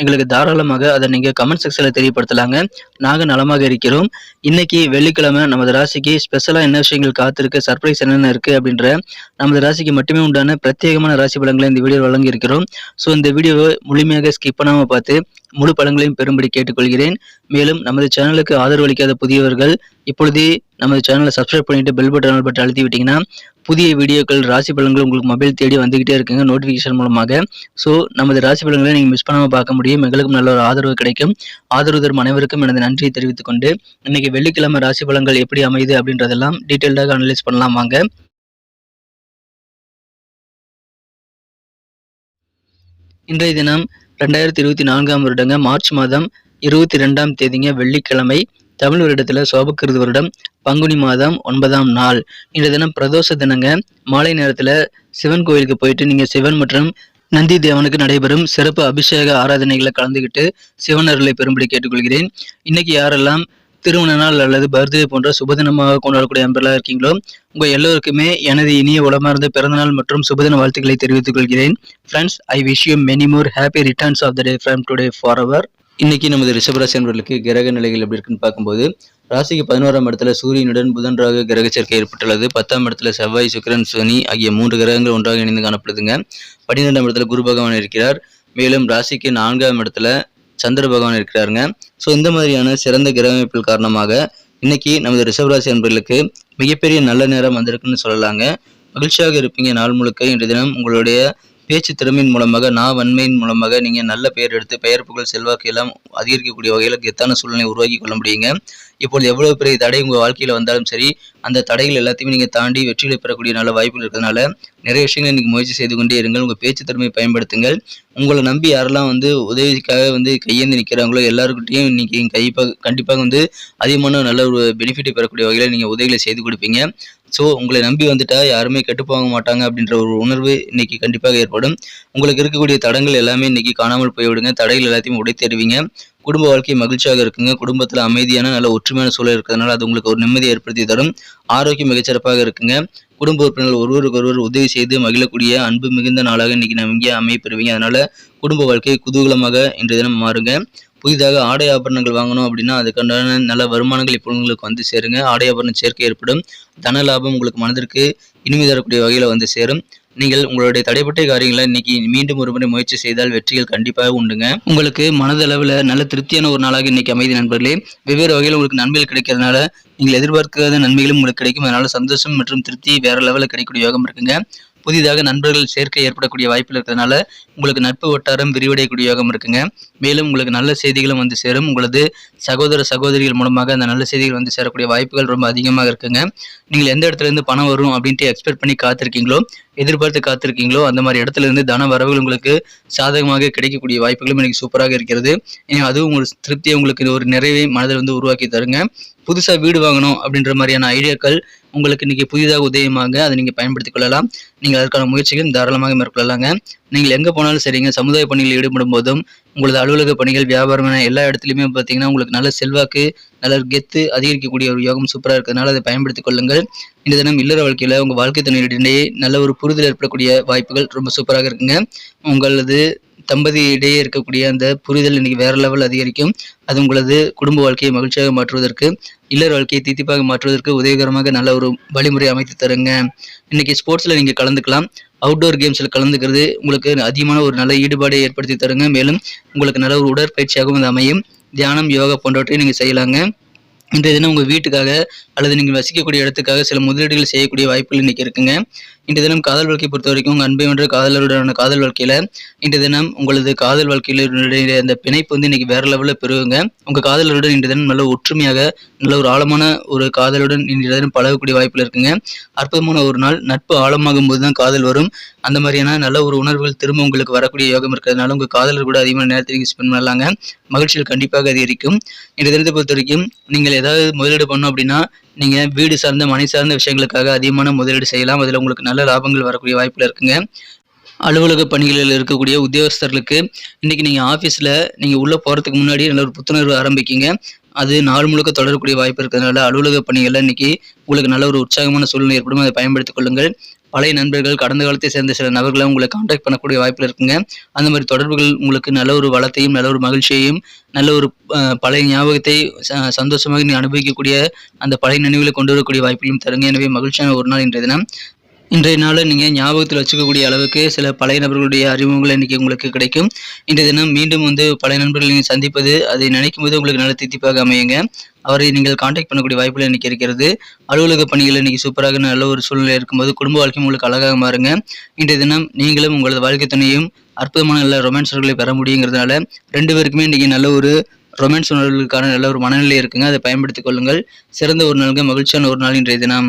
எங்களுக்கு தாராளமாக அதை நீங்கள் கமெண்ட் செக்ஷனில் தெரியப்படுத்தலாங்க. நாங்கள் நலமாக இருக்கிறோம். இன்னைக்கு வெள்ளிக்கிழமை நமது ராசிக்கு ஸ்பெஷலாக என்ன விஷயங்கள் காத்திருக்கு சர்ப்ரைஸ் என்னென்ன இருக்குது அப்படின்ற நமது ராசிக்கு மட்டுமே உண்டான பிரத்யேகமான ராசி பலங்களை இந்த வீடியோ வழங்கியிருக்கிறோம். ஸோ இந்த வீடியோவை முழுமையாக ஸ்கிப் பண்ணாமல் பார்த்து முழு படங்களையும் பெறும்படி கேட்டுக்கொள்கிறேன். மேலும் நமது சேனலுக்கு ஆதரவு அளிக்காத புதியவர்கள் இப்பொழுதே நமது சேனலை சப்ஸ்கிரைப் பண்ணிட்டு பெல் பட்டன் பட்டன் அழுத்தி விட்டீங்கன்னா புதிய வீடியோக்கள் ராசி பலன்கள் உங்களுக்கு மொபைல் தேடி வந்துகிட்டே இருக்குங்க நோட்டிஃபிகேஷன் மூலமாக. ஸோ நமது ராசி பலன்களை நீங்கள் மிஸ் பண்ணாமல் பார்க்க முடியும். எங்களுக்கும் நல்ல ஒரு ஆதரவு கிடைக்கும். ஆதரவு தரும் அனைவருக்கும் எனது நன்றியை தெரிவித்துக் கொண்டு இன்னைக்கு வெள்ளிக்கிழமை ராசி பலன்கள் எப்படி அமையுது அப்படின்றதெல்லாம் டீட்டெயில்டாக அனலைஸ் பண்ணலாம் வாங்க. இன்றைய தினம் ரெண்டாயிரத்தி இருபத்தி நான்காம் வருடங்க மார்ச் மாதம் இருபத்தி ரெண்டாம் தேதிங்க வெள்ளிக்கிழமை. தமிழ் வருடத்தில் சோபக்கிருது வருடம். பங்குனி மாதம் ஒன்பதாம் நாள். இன்றைய தினம் பிரதோஷ தினங்க. மாலை நேரத்தில் சிவன் கோயிலுக்கு போயிட்டு நீங்கள் சிவன் மற்றும் நந்தி தேவனுக்கு நடைபெறும் சிறப்பு அபிஷேக ஆராதனைகளை கலந்துக்கிட்டு சிவன் அருளை பெறும்படி கேட்டுக்கொள்கிறேன். இன்னைக்கு யாரெல்லாம் திருமண நாள் அல்லது பர்த்டே போன்ற சுபதினமாக கொண்டாடக்கூடிய நண்பர்களாக இருக்கீங்களோ உங்கள் எல்லோருக்குமே எனது இனிய உளமார்ந்த பிறந்தநாள் மற்றும் சுபதின வாழ்த்துக்களை தெரிவித்துக் கொள்கிறேன். Friends I wish you many more happy returns of the day from today for our இன்னைக்கு நமது ரிஷபராசி அன்பர்களுக்கு கிரக நிலைகள் எப்படி இருக்குன்னு பார்க்கும்போது ராசிக்கு பதினோராம் இடத்துல சூரியனுடன் புதன் ராகு கிரக சேர்க்கை ஏற்பட்டுள்ளது. பத்தாம் இடத்துல செவ்வாய் சுக்கிரன் சனி ஆகிய மூன்று கிரகங்கள் ஒன்றாக இணைந்து காணப்படுதுங்க. பன்னிரெண்டாம் இடத்துல குரு பகவான் இருக்கிறார். மேலும் ராசிக்கு நான்காம் இடத்துல சந்திர பகவான் இருக்கிறாருங்க. ஸோ இந்த மாதிரியான சிறந்த கிரக காரணமாக இன்னைக்கு நமது ரிஷபராசி என்பர்களுக்கு மிகப்பெரிய நல்ல நேரம் வந்திருக்குன்னு சொல்லலாங்க. மகிழ்ச்சியாக இருப்பீங்க. நாள் முழுக்க இன்றைய தினம் உங்களுடைய பேச்சு திறமையின் மூலமாக நான் வன்மையின் மூலமாக நீங்கள் நல்ல பெயர் எடுத்து பெயர் புகழ் செல்வாக்கு எல்லாம் அதிகரிக்கக்கூடிய வகையில் கெத்தான சூழ்நிலை உருவாக்கி கொள்ள முடியுங்க. இப்பொழுது எவ்வளவு பெரிய தடை உங்கள் வாழ்க்கையில் வந்தாலும் சரி அந்த தடைகள் எல்லாத்தையுமே நீங்கள் தாண்டி வெற்றிகளை பெறக்கூடிய நல்ல வாய்ப்புகள் இருக்கிறதுனால நிறைய விஷயங்களை நீங்கள் முயற்சி செய்து கொண்டே இருங்கள். உங்கள் பேச்சு திறமையை பயன்படுத்துங்கள். உங்களை நம்பி யாரெல்லாம் வந்து உதவிக்காக வந்து கையேந்து நிற்கிறாங்களோ எல்லாருக்கிட்டையும் இன்னைக்கு கைப்பாக கண்டிப்பாக வந்து அதிகமான நல்ல ஒரு பெனிஃபிட்டை பெறக்கூடிய வகையில் நீங்கள் உதவிகளை செய்து கொடுப்பீங்க. ஸோ உங்களை நம்பி வந்துட்டா யாருமே கெட்டு போக மாட்டாங்க அப்படின்ற ஒரு உணர்வு இன்னைக்கு கண்டிப்பாக ஏற்படும். உங்களுக்கு இருக்கக்கூடிய தடங்கள் எல்லாமே இன்னைக்கு காணாமல் போய்விடுங்க. தடைகள் எல்லாத்தையும் உடைத்தருவீங்க குடும்ப வாழ்க்கை மகிழ்ச்சியாக இருக்குங்க. குடும்பத்தில் அமைதியான நல்ல ஒற்றுமையான சூழல் இருக்கிறதுனால அது உங்களுக்கு ஒரு நிம்மதியை ஏற்படுத்தி தரும். ஆரோக்கியம் மிகச்சிறப்பாக இருக்குங்க. குடும்ப உறுப்பினர்கள் ஒருவருக்கு ஒருவர் உதவி செய்து மகிழக்கூடிய அன்பு மிகுந்த நாளாக இன்னைக்கு நம்ம இங்கே அமைப்பெறுவீங்க அதனால குடும்ப வாழ்க்கை குதூகலமாக இன்றைய தினம் மாறுங்க. புதிதாக ஆடை ஆபரணங்கள் வாங்கணும் அப்படின்னா அதுக்கான நல்ல வருமானங்கள் இப்போ உங்களுக்கு வந்து சேருங்க. ஆடை ஆபரணம் சேர்க்கை ஏற்படும். தன லாபம் உங்களுக்கு மனதிற்கு இனிமை தரக்கூடிய வகையில் வந்து சேரும். நீங்கள் உங்களுடைய தடைப்பட்ட காரியங்களை இன்னைக்கு மீண்டும் ஒரு முறை முயற்சி செய்தால் வெற்றிகள் கண்டிப்பாக உண்டுங்க. உங்களுக்கு மனதளவில் நல்ல திருப்தியான ஒரு நாளாக இன்னைக்கு அமைதி நண்பர்களே. வெவ்வேறு வகையில் உங்களுக்கு நன்மைகள் கிடைக்கிறதுனால நீங்கள் எதிர்பார்க்காத நன்மைகளும் உங்களுக்கு கிடைக்கும். அதனால சந்தோஷம் மற்றும் திருப்தி வேற லெவலில் கிடைக்கக்கூடிய யோகம் இருக்குங்க. புதிதாக நண்பர்கள் சேர்க்கை ஏற்படக்கூடிய வாய்ப்பில் இருக்கிறதுனால உங்களுக்கு நட்பு வட்டாரம் விரிவடையக்கூடிய யோகம் இருக்குங்க. மேலும் உங்களுக்கு நல்ல செய்திகளும் வந்து சேரும். உங்களது சகோதர சகோதரிகள் மூலமாக அந்த நல்ல செய்திகள் வந்து சேரக்கூடிய வாய்ப்புகள் ரொம்ப அதிகமாக இருக்குங்க. நீங்கள் எந்த இடத்துல இருந்து பணம் வரும் அப்படின்ட்டு எக்ஸ்பெக்ட் பண்ணி காத்திருக்கீங்களோ எதிர்பார்த்து காத்திருக்கீங்களோ அந்த மாதிரி இடத்துல இருந்து தன வரவுகள் உங்களுக்கு சாதகமாக கிடைக்கக்கூடிய வாய்ப்புகளும் எனக்கு சூப்பராக இருக்கிறது. அதுவும் உங்களுக்கு திருப்தியை உங்களுக்கு ஒரு நிறைவை மனதில் வந்து உருவாக்கி தருங்க. புதுசாக வீடு வாங்கணும் அப்படின்ற மாதிரியான ஐடியாக்கள் உங்களுக்கு இன்றைக்கி புதிதாக உதயமாக அதை நீங்கள் பயன்படுத்திக் கொள்ளலாம். நீங்கள் அதற்கான முயற்சிகள் தாராளமாக மேற்கொள்ளலாங்க. நீங்கள் எங்கே போனாலும் சரிங்க. சமுதாய பணிகளில் ஈடுபடும் போதும் உங்களது அலுவலக பணிகள் வியாபாரம் என எல்லா இடத்துலையுமே பார்த்தீங்கன்னா உங்களுக்கு நல்ல செல்வாக்கு நல்ல கெத்து அதிகரிக்கக்கூடிய ஒரு யோகம் சூப்பராக இருக்கிறதுனால அதை பயன்படுத்திக் கொள்ளுங்கள். இந்த தினம் இல்லற வாழ்க்கையில் உங்கள் வாழ்க்கை துணையிடையே நல்ல ஒரு புரிதல் ஏற்படக்கூடிய வாய்ப்புகள் ரொம்ப சூப்பராக இருக்குங்க. உங்களது தம்பதி இடையே இருக்கக்கூடிய அந்த புரிதல் இன்னைக்கு வேற லெவல் அதிகரிக்கும். அது உங்களது குடும்ப வாழ்க்கையை மகிழ்ச்சியாக மாற்றுவதற்கு இல்லற வாழ்க்கையை தீத்திப்பாக மாற்றுவதற்கு உதவிகரமாக நல்ல ஒரு வழிமுறை அமைத்து தருங்க. இன்னைக்கு ஸ்போர்ட்ஸில் நீங்கள் கலந்துக்கலாம். அவுட்டோர் கேம்ஸில் கலந்துக்கிறது உங்களுக்கு அதிகமான ஒரு நல்ல ஈடுபாடை ஏற்படுத்தி தருங்க. மேலும் உங்களுக்கு நல்ல ஒரு உடற்பயிற்சியாகவும் அது அமையும். தியானம் யோகா போன்றவற்றையும் நீங்கள் செய்யலாங்க. இன்றைய தினம் உங்கள் வீட்டுக்காக அல்லது நீங்கள் வசிக்கக்கூடிய இடத்துக்காக சில முதலீடுகள் செய்யக்கூடிய வாய்ப்புகள் இன்றைக்கி இருக்குங்க. இன்று தினம் காதல் வாழ்க்கை பொறுத்த வரைக்கும் உங்கள் அன்பை ஒன்று காதலருடனான காதல் வாழ்க்கையில் இன்று தினம் உங்களது காதல் வாழ்க்கையில் அந்த பிணைப்பு வந்து இன்னைக்கு வேற லெவலில் பெறுவீங்க உங்கள் காதலருடன் இன்று தினம் நல்ல ஒற்றுமையாக நல்ல ஒரு ஆழமான ஒரு காதலுடன் இன்று தினம் பழகக்கூடிய வாய்ப்பில் இருக்குங்க. அற்புதமான ஒரு நாள் நட்பு ஆழமாகும் போது தான் காதல் வரும். அந்த மாதிரியான நல்ல ஒரு உணர்வுகள் திரும்ப உங்களுக்கு வரக்கூடிய யோகம் இருக்கிறதுனால உங்கள் காதலர் கூட அதிகமான நேரத்தில் ஸ்பெண்ட் பண்ணலாங்க. மகிழ்ச்சிகள் கண்டிப்பாக அதிகரிக்கும். இந்த தினத்தை பொறுத்த வரைக்கும் நீங்கள் ஏதாவது முதலீடு பண்ணோம் அப்படின்னா நீங்கள் வீடு சார்ந்த மனை சார்ந்த விஷயங்களுக்காக அதிகமான முதலீடு செய்யலாம். அதில் உங்களுக்கு நல்ல லாபங்கள் வரக்கூடிய வாய்ப்பில் இருக்குங்க. அலுவலக பணிகளில் இருக்கக்கூடிய உத்தியோகஸ்தர்களுக்கு இன்னைக்கு நீங்கள் ஆஃபீஸில் நீங்கள் உள்ளே போகிறதுக்கு முன்னாடி நல்ல ஒரு புத்துணர்வு ஆரம்பிக்கிங்க. அது நாள் முழுக்க தொடரக்கூடிய வாய்ப்பு இருக்கிறதுனால அலுவலக பணிகளில் இன்னைக்கு உங்களுக்கு நல்ல ஒரு உற்சாகமான சூழ்நிலை ஏற்படும். அதை பயன்படுத்திக் கொள்ளுங்கள். பழைய நண்பர்கள் கடந்த காலத்தை சேர்ந்த சில நபர்களை உங்களை காண்டாக்ட் பண்ணக்கூடிய வாய்ப்பில் இருக்குங்க. அந்த மாதிரி தொடர்புகள் உங்களுக்கு நல்ல ஒரு வளத்தையும் நல்ல ஒரு மகிழ்ச்சியையும் நல்ல ஒரு பழைய ஞாபகத்தை ச- சந்தோஷமாக நீ அனுபவிக்கக்கூடிய அந்த பழைய நினைவுகளை கொண்டு வரக்கூடிய வாய்ப்பையும் தருங்க. எனவே மகிழ்ச்சியான ஒரு நாள் இன்றைய தினம். இன்றைய நாளில் நீங்கள் ஞாபகத்தில் வச்சுக்கக்கூடிய அளவுக்கு சில பழைய நபர்களுடைய அறிமுகங்கள் இன்றைக்கி உங்களுக்கு கிடைக்கும். இன்றைய தினம் மீண்டும் வந்து பழைய நண்பர்களை நீங்கள் சந்திப்பது அதை நினைக்கும் போது உங்களுக்கு நல்ல தித்திப்பாக அமையுங்க. அவரை நீங்கள் காண்டாக்ட் பண்ணக்கூடிய வாய்ப்புகள் இன்றைக்கி இருக்கிறது. அலுவலக பணிகள் இன்னைக்கு சூப்பராக நல்ல ஒரு சூழ்நிலை இருக்கும்போது குடும்ப வாழ்க்கை உங்களுக்கு அழகாக மாறுங்க. இன்றைய தினம் நீங்களும் உங்களது வாழ்க்கை துணையும் அற்புதமான நல்ல ரொமான்ஸ்களை பெற முடியுங்கிறதுனால ரெண்டு பேருக்குமே இன்றைக்கி நல்ல ஒரு ரொமான்ஸ் உணர்வுகளுக்கான நல்ல ஒரு மனநிலை இருக்குங்க. அதை பயன்படுத்திக் கொள்ளுங்கள். சிறந்த ஒரு நாளுங்க. மகிழ்ச்சியான ஒரு நாள் இன்றைய தினம்.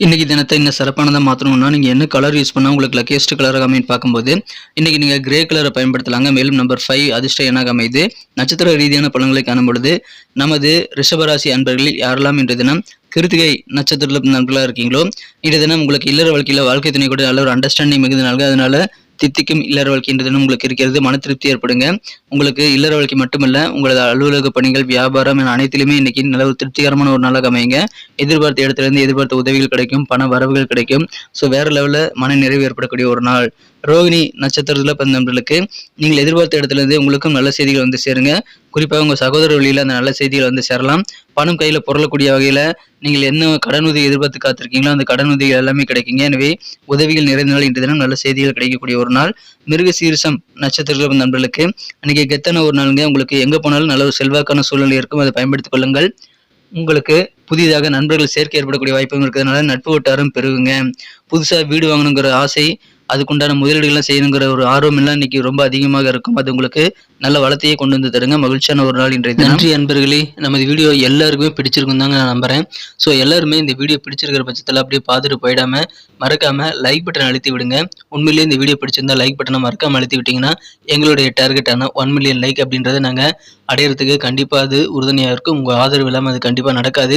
இன்றைக்கி தினத்தை இன்னும் சிறப்பானதாக மாற்றணும்னா நீங்கள் என்ன கலர் யூஸ் பண்ணால் உங்களுக்கு லக்கியஸ்ட் கலராக அமைன்னு பார்க்கும்போது இன்றைக்கி நீங்கள் கிரே கலரை பயன்படுத்தலாங்க. மேலும் நம்பர் ஃபைவ் அதிர்ஷ்ட எண்ணாக அமைது நட்சத்திர ரீதியான பலன்களை காணும் பொழுது நமது ரிஷபராசி அன்பர்களில் யாரெல்லாம் இன்றைய தினம் கிருத்திகை நட்சத்திரத்தில் நண்பர்களாக இருக்கீங்களோ இன்றைய தினம் உங்களுக்கு இல்லற வாழ்க்கையில் வாழ்க்கை துணை கூட நல்ல ஒரு அண்டர்ஸ்டாண்டிங் மிகுந்த நாள்கள் அதனால் தித்திக்கும் இல்லற வாழ்க்கை தினம் உங்களுக்கு இருக்கிறது. மன திருப்தி ஏற்படுங்க. உங்களுக்கு இல்லற வாழ்க்கை மட்டுமல்ல உங்களது அலுவலக பணிகள் வியாபாரம் என அனைத்திலுமே இன்னைக்கு நல்ல ஒரு திருப்திகரமான ஒரு நாளாக அமையுங்க. எதிர்பார்த்த இடத்துல இருந்து எதிர்பார்த்த உதவிகள் கிடைக்கும் பண வரவுகள் கிடைக்கும். ஸோ வேற லெவலில் மன நிறைவு ஏற்படக்கூடிய ஒரு நாள். ரோகிணி நட்சத்திரத்தில் பிறந்த நண்பர்களுக்கு நீங்கள் எதிர்பார்த்த இடத்துலேருந்து உங்களுக்கும் நல்ல செய்திகள் வந்து சேருங்க. குறிப்பாக உங்கள் சகோதர வழியில் அந்த நல்ல செய்திகள் வந்து சேரலாம். பணம் கையில் புரளக்கூடிய வகையில் நீங்கள் என்ன கடன் உதவி எதிர்பார்த்து காத்திருக்கீங்களோ அந்த கடன் உதவிகள் எல்லாமே கிடைக்குங்க. எனவே உதவிகள் நிறைந்த நாள் இன்றைய தினம் நல்ல செய்திகள் கிடைக்கக்கூடிய ஒரு நாள். மிருக சீரிசம் நட்சத்திரத்தில் பிறந்த நண்பர்களுக்கு அன்றைக்கி கெத்தன ஒரு நாளுங்க. உங்களுக்கு எங்கே போனாலும் நல்ல ஒரு செல்வாக்கான சூழ்நிலை இருக்கும். அதை பயன்படுத்திக் கொள்ளுங்கள். உங்களுக்கு புதிதாக நண்பர்கள் சேர்க்கை ஏற்படக்கூடிய வாய்ப்பும் இருக்கிறதுனால நட்பு வட்டாரம் பெருகுங்க. புதுசாக வீடு வாங்கணுங்கிற ஆசை அதுக்குண்டான முதலீடுகள்லாம் செய்யணுங்கிற ஒரு ஆர்வம் எல்லாம் இன்னைக்கு ரொம்ப அதிகமாக இருக்கும். அது உங்களுக்கு நல்ல வளத்தையே கொண்டு வந்து தருங்க. மகிழ்ச்சியான ஒரு நாள் இன்றைய நன்றி அன்பர்களே. நமது வீடியோ எல்லாருக்குமே பிடிச்சிருக்கும் தாங்க நான் நம்புறேன். ஸோ எல்லாருமே இந்த வீடியோ பிடிச்சிருக்கிற பட்சத்தில் அப்படியே பார்த்துட்டு போயிடாம மறக்காம லைக் பட்டன் அழுத்தி விடுங்க. உண்மையிலேயே இந்த வீடியோ பிடிச்சிருந்தா லைக் பட்டனை மறக்காம அழுத்தி விட்டீங்கன்னா எங்களுடைய டார்கெட்டான ஒன் மில்லியன் லைக் அப்படின்றத நாங்கள் அடையிறதுக்கு கண்டிப்பாக அது உறுதுணையாக இருக்கும். உங்கள் ஆதரவு இல்லாமல் அது கண்டிப்பாக நடக்காது.